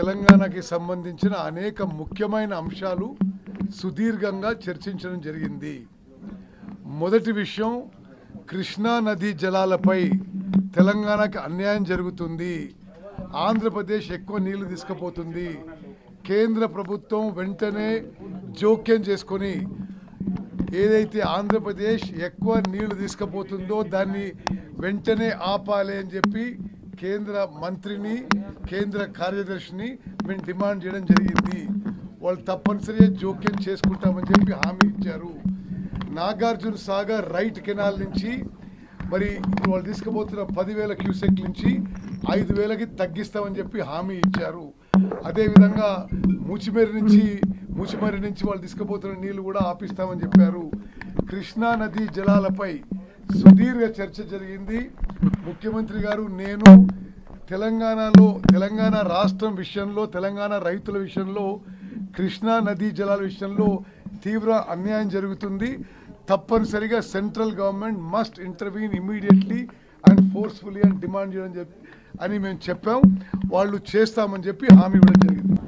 తెలంగాణకి సంబంధించిన అనేక ముఖ్యమైన అంశాలు సుదీర్ఘంగా చర్చించడం జరిగింది. మొదటి విషయం కృష్ణా నదీ జలాలపై తెలంగాణకి అన్యాయం జరుగుతుంది. ఆంధ్రప్రదేశ్ ఎక్కువ నీళ్ళు తీసుకుపోతుంది. కేంద్ర ప్రభుత్వం వెంటనే జోక్యం చేసుకొని ఏదైతే ఆంధ్రప్రదేశ్ ఎక్కువ నీళ్ళు తీసుకుపోతుందో దాన్ని వెంటనే ఆపాలి అని చెప్పి కేంద్ర మంత్రిని కేంద్ర కార్యదర్శిని మేము డిమాండ్ చేయడం జరిగింది. వాళ్ళు తప్పనిసరిగా జోక్యం చేసుకుంటామని చెప్పి హామీ ఇచ్చారు. నాగార్జున సాగర్ రైట్ కెనాల్ నుంచి మరి వాళ్ళు తీసుకుపోతున్న పదివేల క్యూసెక్ నుంచి ఐదు వేలకి తగ్గిస్తామని చెప్పి హామీ ఇచ్చారు. అదేవిధంగా మూచిమేరి నుంచి మూచిమేరి నుంచి వాళ్ళు తీసుకుపోతున్న నీళ్ళు కూడా ఆపిస్తామని చెప్పారు. కృష్ణా నదీ జలాలపై సుదీర్ఘ చర్చ జరిగింది. ముఖ్యమంత్రి గారు నేను తెలంగాణలో తెలంగాణ రాష్ట్రం విషయంలో తెలంగాణ రైతుల విషయంలో కృష్ణా నదీ జలాల విషయంలో తీవ్ర అన్యాయం జరుగుతుంది. తప్పనిసరిగా central government must intervene immediately and forcefully and demand చేయడం చెప్పి అని మేము చెప్పాం. వాళ్ళు చేస్తామని చెప్పి హామీ ఇవ్వడం జరిగింది.